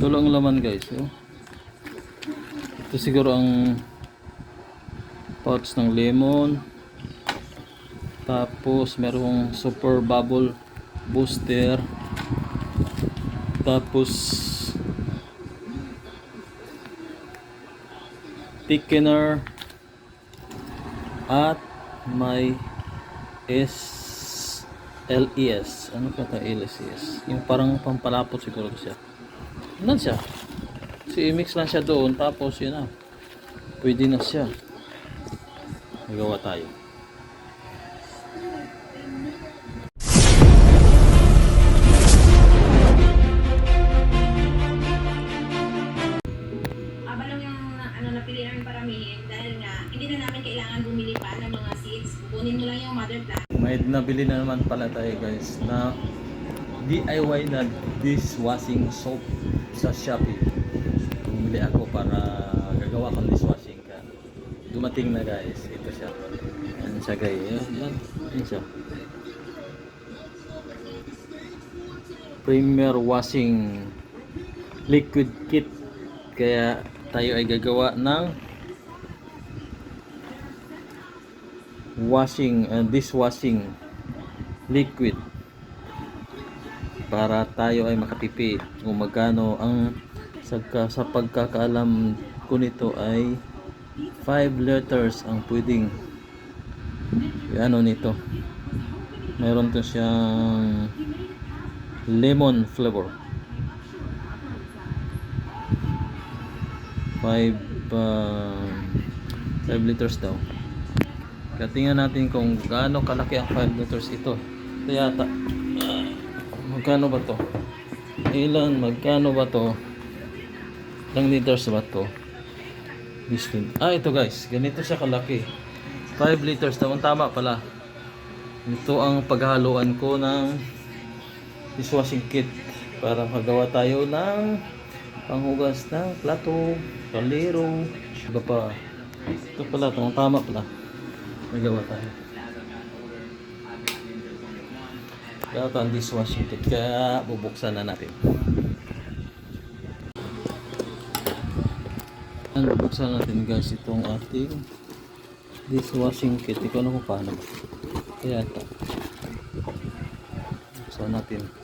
Ito laman guys. Oh. Ito siguro ang pouch ng lemon. Tapos merong super bubble booster. Tapos thickener at may S LES. Ano ka ta LES? Yung parang pampalapot siguro siya. Ano siya? Si mix lang siya doon tapos yun na. Pwede na siya. Nagawa tayo. Abalong yung ano napili namin paramihin dahil nga hindi na namin kailangan bumili pa ng mga seeds. Kukunin mo lang yung mother plant. May nabili na naman pala tayo guys na DIY na dishwashing soap sa Shopee. Bumili ako para gagawa kong dishwashing ka. Dumating na guys. Ito siya. Yan siya guys. Yan, yan. Siya. Premier washing liquid kit. Kaya tayo ay gagawa ng washing uh, dishwashing liquid para tayo ay makatipid kung magkano ang sa, sa pagkakaalam ko nito ay 5 liters ang pwedeng ano nito meron to siyang lemon flavor 5 uh, 5 liters daw kaya tingnan natin kung gaano kalaki ang 5 liters ito. Ito yata. Magkano ba to? Ilan? Magkano ba to? Ilang liters ba to? This one. Ah, ito guys. Ganito siya kalaki. 5 liters daw. Ang tama pala. Ito ang paghaluan ko ng dishwashing kit para magawa tayo ng panghugas ng plato, kalero, iba pa. Ito pala, tama pala. May gawa tayo. Ito ang dishwashing kit. Kaya bubuksan na natin. Ang bubuksan natin guys itong ating dishwashing kit. Ikaw na kung paano. Kaya ito. Buksan natin.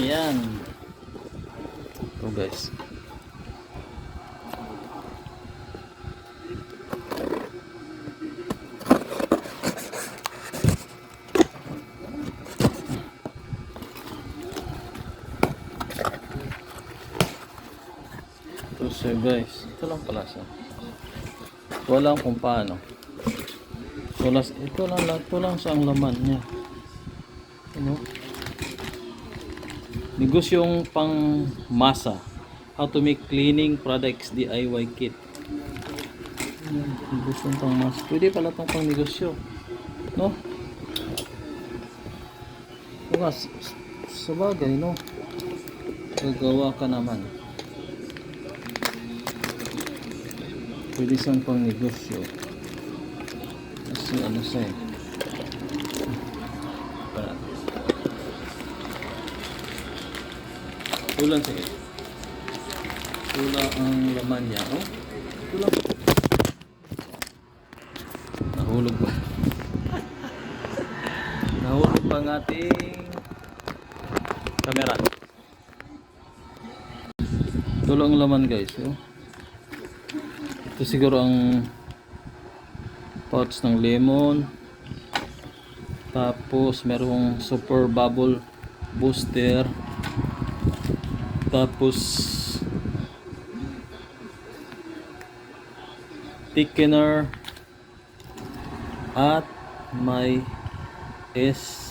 Ayan. Ito guys. Ito siya guys. Ito lang pala siya. Walang kung paano. Wala, ito lang, ito lang siya ang laman niya. Negosyong pang masa. How to make cleaning products DIY kit. Negosyong pang masa. Pwede pala itong pang negosyo. No? S- sa bagay, no? Gagawa ka naman. Pwede siyang pang negosyo. Kasi ano siya eh. Para. Kulang sige. Kulang ang laman niya. Oh, kulang. Nahulog ba? Nahulog ba ang ating camera? Ito lang ang laman guys. Oh. Ito siguro ang pouch ng lemon tapos merong super bubble booster tapos thickener at may S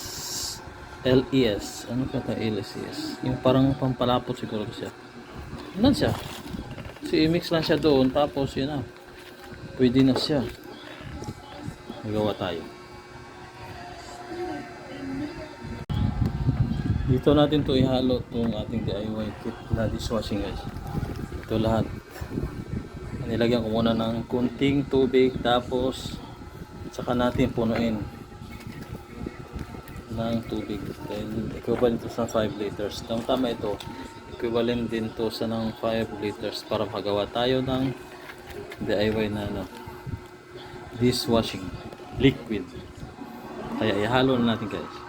LES. Ano ka ito LES? Yung parang pampalapot siguro siya. Nan siya? Si mix lang siya doon tapos yun na. Pwede na siya. Magawa tayo. Dito natin to ihalo tong ating DIY kit na dishwashing guys. Ito lahat. Nilagyan ko muna ng kunting tubig tapos saka natin punuin ng tubig. Then equivalent to sa 5 liters. Ang tama ito, equivalent din to sa ng 5 liters para magawa tayo ng DIY na ano, dishwashing liquid. Kaya ihalo na natin guys.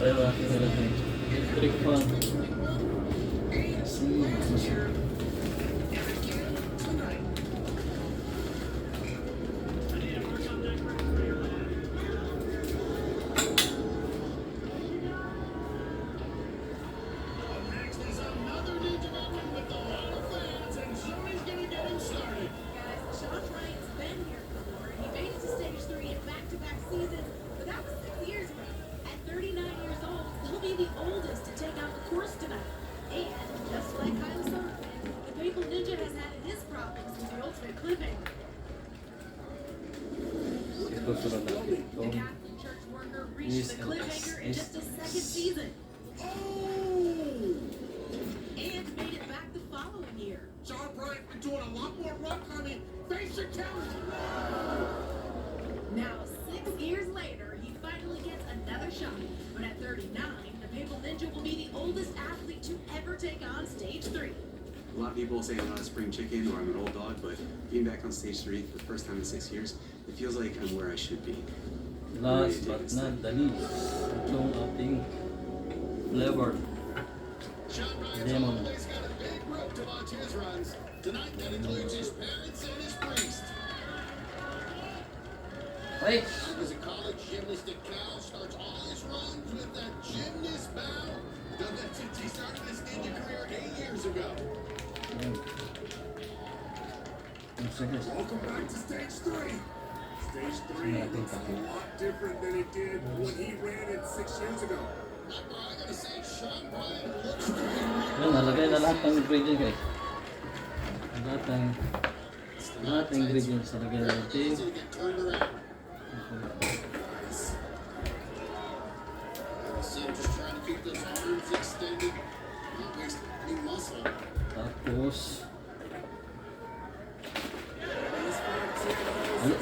reaching up to Tayo natin nilagay. John Bryant's been doing a lot more rock climbing. Face your challenge. Now, six years later, he finally gets another shot. But at 39, the Maple Ninja will be the oldest athlete to ever take on stage three. A lot of people say I'm not a spring chicken or I'm an old dog, but being back on stage three for the first time in six years, it feels like I'm where I should be. last but not the least. Itong ating flavor. John Bryant's Lemon. always got a big rope to launch his runs. Tonight that includes his parents and his priest. Wait! A college gymnast at Cal starts all his runs with a gymnast bow. Done that since he started his ninja career eight years ago. Welcome back to stage three. Stage three looks a lot different than it did when he ran it six years ago. I gotta say, Sean Bryant looks great. Yan, nalagay na lahat ng. Lahat ng ingredients nalagay natin. Tapos ano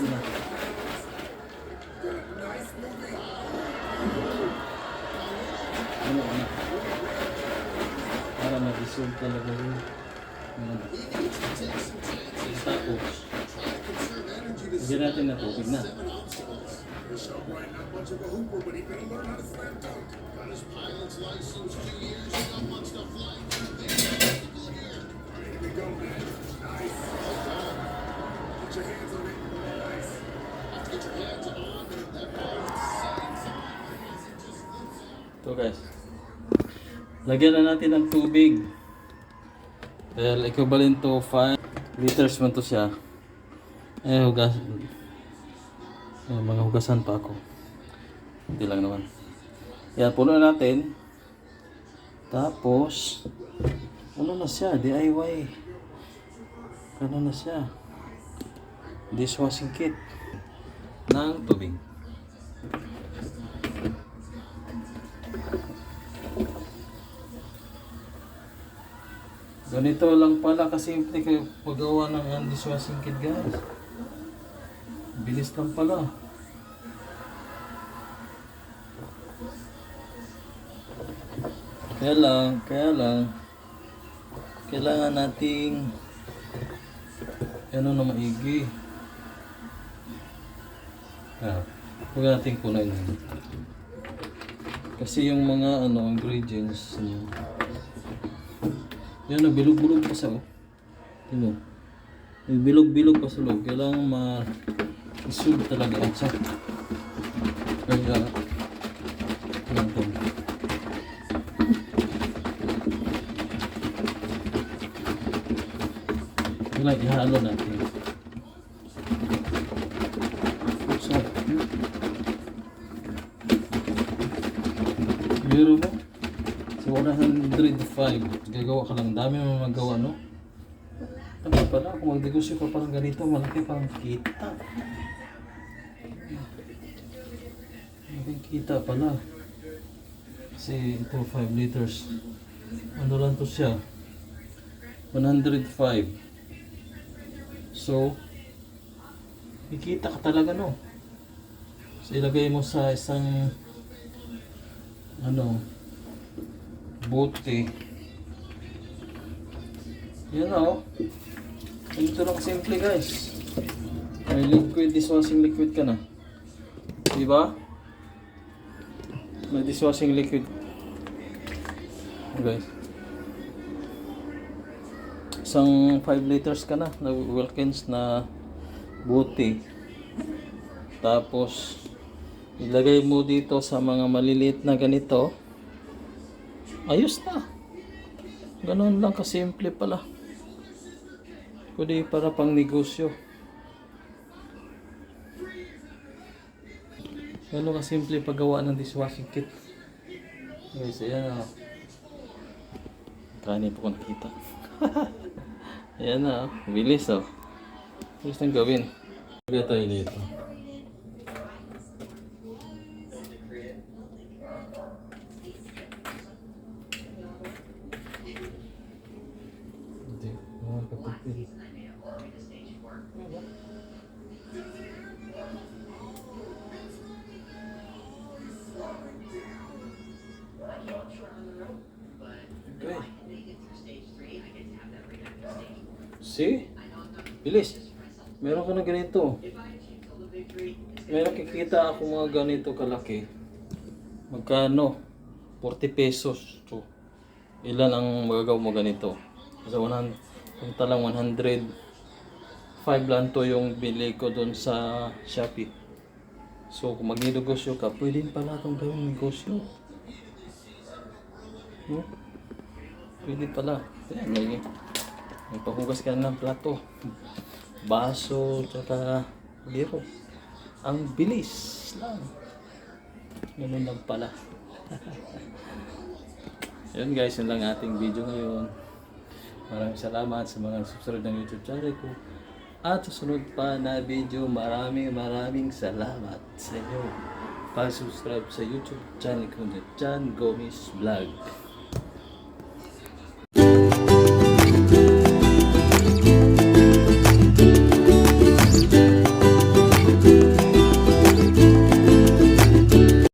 na? Ano na? Para ma-dissolve talaga yun. Ayan. Tapos, lagyan natin na tubig na. Ito guys. Lagyan na natin ng tubig. Dahil equivalent to 5 liters man to siya. Eh, hugas. Eh, mga hugasan pa ako. Hindi lang naman. Yan, puno na natin. Tapos, ano na siya? DIY. Ano na siya? Dishwashing kit. Ng tubig. Ganito lang pala kasimple kayo paggawa ng hand dishwashing kit guys. Bilis lang pala. Kaya lang, kaya lang, kailangan nating ano na maigi. Ah, huwag nating punayin. Kasi yung mga ano ingredients niya. Yan na bilog-bilog pa sa oh. Ano? May bilog-bilog pa sa loob. Kailangan ma isug talaga ang sa. Kaya ano to? Wala, ihalo natin. So, Biro mo? Sa 105, gagawa ka lang. Dami mo magawa, no? Ano pala, kung magnegosyo ka parang ganito, malaki parang kita. Malaking kita pala. Kasi ito 5 liters. Ano lang to siya? 105. So, kikita ka talaga no. So, ilagay mo sa isang ano Yan na oh. Ganito lang simple guys. May liquid, dishwashing liquid ka na. Diba? May dishwashing liquid. Guys. Isang 5 liters ka na na Wilkins na buti. Tapos ilagay mo dito sa mga maliliit na ganito. Ayos na. Ganun lang kasimple pala. Pwede para pang negosyo. Ganun kasimple paggawa ng dishwashing kit. Guys, ayan na. Kani po kung kita. ayan na, oh. bilis oh. Bilis nang gawin. Lagay tayo. See? Bilis. Meron ka na ganito. Meron kikita ako mga ganito kalaki. Magkano? 40 pesos. So, ilan ang magagawa mo ganito? Sa 100, kung talang 100, 5 lang to yung bili ko doon sa Shopee. So, kung magnegosyo ka, pwede pala itong gawing negosyo. No? Pwede pala. Ayan, may, may pahugas ka ng plato. Baso, tsaka biro. Ang bilis lang. Ganun lang pala. Yun guys, yun lang ating video ngayon. Maraming salamat sa mga subscribe ng YouTube channel ko. At susunod pa na video, maraming maraming salamat sa inyo. Pag-subscribe sa YouTube channel ko na John Gomez Vlog.